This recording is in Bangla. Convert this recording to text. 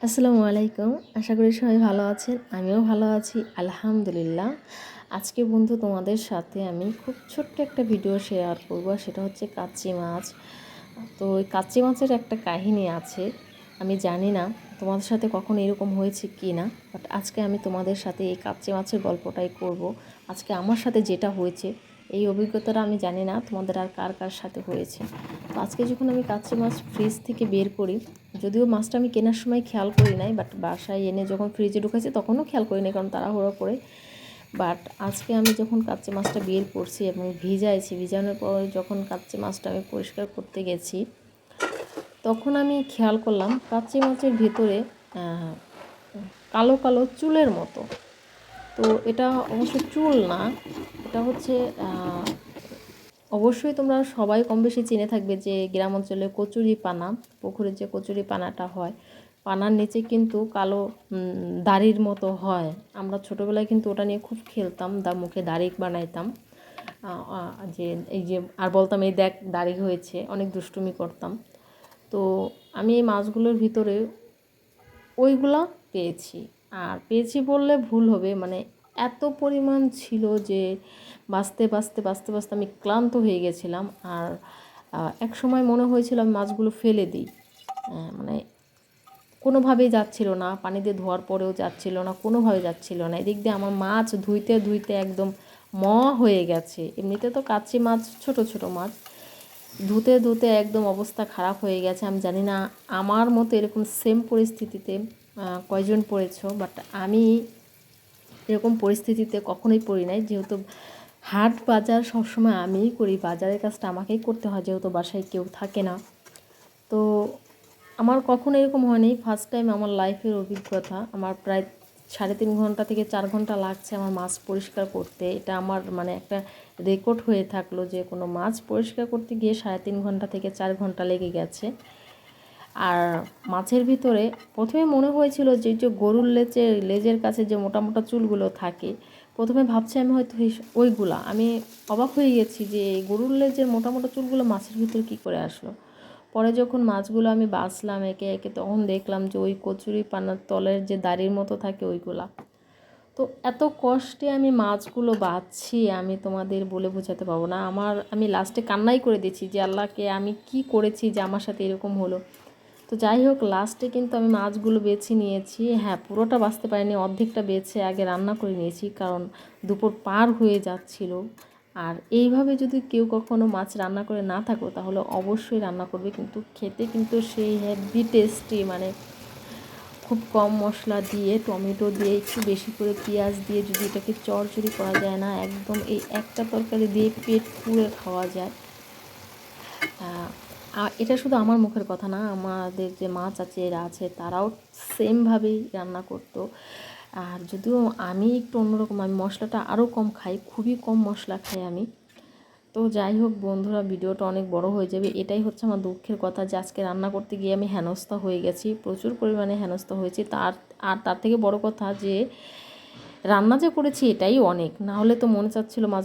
আসসালামু আলাইকুম। আশা করি সবাই ভালো আছেন। আমিও ভালো আছি, আলহামদুলিল্লাহ। আজকে বন্ধু তোমাদের সাথে আমি খুব ছোট্ট একটা ভিডিও শেয়ার করব। সেটা হচ্ছে কাচ্চি মাছ। তো ওই কাচ্চি মাছের একটা কাহিনী আছে। আমি জানি না তোমাদের সাথে কখন এরকম হয়েছে কি না বাট আজকে আমি তোমাদের সাথে এই কাচ্চি মাছের গল্পটাই করব। আজকে আমার সাথে যেটা হয়েছে এই অভিজ্ঞতাটা আমি জানি না তোমাদের আর কার কার সাথে হয়েছে। তো আজকে যখন আমি কাচ্চি মাছ ফ্রিজ থেকে বের করি, যদিও মাছটা আমি কেনার সময় খেয়াল করি নাই বাট বাসায় এনে যখন ফ্রিজে ঢুকেছি তখনও খেয়াল করি নাই, কারণ তাড়াহুড়ো করে। বাট আজকে আমি যখন কাচ্চি মাছটা বের করছি এবং ভিজাইছি ভিজানোর পর যখন কাচ্চি মাছটা আমি পরিষ্কার করতে গেছি, তখন আমি খেয়াল করলাম কাচ্চি মাছের ভেতরে কালো কালো চুলের মতো। তো এটা অবশ্য চুল না, এটা হচ্ছে অবশ্যই তোমরা সবাই কম বেশি চিনে থাকবে যে গ্রাম অঞ্চলে কচুরি পানা, পুকুরে যে কচুরি পানাটা হয়, পানার নিচে কিন্তু কালো দাড়ির মতো হয়। আমরা ছোটোবেলায় কিন্তু ওটা নিয়ে খুব খেলতাম, দা মুখে দাড়ি বানাইতাম। যে এই যে আর বলতাম, এই দেখ, দাড়ি হয়েছে। অনেক দুষ্টুমি করতাম। তো আমি এই মাছগুলোর ভিতরে ওইগুলা পেয়েছি। আর পেয়েছি বললে ভুল হবে। মানে এত পরিমাণ ছিল যে বাঁচতে বাঁচতে বাঁচতে বাঁচতে আমি ক্লান্ত হয়ে গেছিলাম। আর এক সময় মনে হয়েছিল আমি মাছগুলো ফেলে দিই। মানে কোনোভাবেই যাচ্ছিল না, পানিতে ধোয়ার পরেও যাচ্ছিল না, কোনোভাবে যাচ্ছিল না। এদিক দিয়ে আমার মাছ ধুইতে ধুইতে একদম ম হয়ে গেছে। এমনিতে তো কাচ্চি মাছ, ছোট ছোট মাছ। ধুতে ধুতে একদম অবস্থা খারাপ হয়ে গেছে। আমি জানি না, আমার মতো এরকম সেম পরিস্থিতিতে কয়জন পড়েছ? বাট আমি এরকম পরিস্থিতিতে কখনোই পড়ি নাই। যেহেতু হাট বাজার সবসময় আমিই করি। বাজারের কাজটা আমাকেই করতে হয়, যেহেতু বাসায় কেউ থাকে না। তো আমার কখনো এরকম হয়নি। ফার্স্ট টাইম আমার লাইফের অভিজ্ঞতা। আমার প্রায় সাড়ে তিন ঘণ্টা থেকে চার ঘণ্টা লাগছে আমার মাছ পরিষ্কার করতে। এটা আমার মানে একটা রেকর্ড হয়ে থাকল যে কোনো মাছ পরিষ্কার করতে গিয়ে সাড়ে তিন ঘণ্টা থেকে চার ঘণ্টা লেগে গেছে। আর মাছের ভিতরে প্রথমে মনে হয়েছিল যে যে গরুর লেজে লেজের কাছে যে মোটা মোটা চুলগুলো থাকে, প্রথমে ভাবছি আমি হয়তো ওইগুলা। আমি অবাক হয়ে গেছি যে এই গরুর লেজের মোটা মোটা চুলগুলো মাছের ভিতরে কী করে আসলো? পরে যখন মাছগুলো আমি বাছলাম একে একে, তখন দেখলাম যে ওই কচুরি পানার তলের যে দাড়ির মতো থাকে ওইগুলা। তো এত কষ্টে আমি মাছগুলো বাছছি, আমি তোমাদের বলে বোঝাতে পারব না। আমার, আমি লাস্টে কান্নাই করে দিচ্ছি যে, আল্লাহকে আমি কি করেছি যে আমার সাথে এরকম হলো? তো যাই হোক লাস্টে কিন্তু আমি মাছগুলো বেছে নিয়েছি। হ্যাঁ পুরোটা বাঁচতে পারিনি, অর্ধেকটা বেছে আগে রান্না করে নিয়েছি, কারণ দুপুর পার হয়ে যাচ্ছিল। আর এইভাবে যদি কেউ কখনো মাছ রান্না করে না থাকো, তাহলে অবশ্যই রান্না করবে, কিন্তু খেতে কিন্তু সেই হেভি টেস্টি মানে খুব কম মশলা দিয়ে, টমেটো দিয়ে, একটু বেশি করে পেঁয়াজ দিয়ে যদি এটাকে চড়চড়ি করা যায় না, একদম এই একটা তরকারি দিয়ে পেট পুড়ে খাওয়া যায়। এটা শুধু আমার মুখের কথা না, আমাদের যে মা চাচিরা আছে, তারাও সেমভাবেই রান্না করতো। আর যদিও আমি একটু অন্যরকম, আমি মশলাটা আরও কম খাই, খুবই কম মশলা খাই আমি। তো যাই হোক বন্ধুরা, ভিডিওটা অনেক বড় হয়ে যাবে। এটাই হচ্ছে আমার দুঃখের কথা যে আজকে রান্না করতে গিয়ে আমি হেনস্থা হয়ে গেছি, প্রচুর পরিমাণে হেনস্থা হয়েছি। তার, আর তার থেকে বড় কথা যে, রান্না যে করেছি এটাই অনেক, না হলে তো মনে চাচ্ছিল মাছ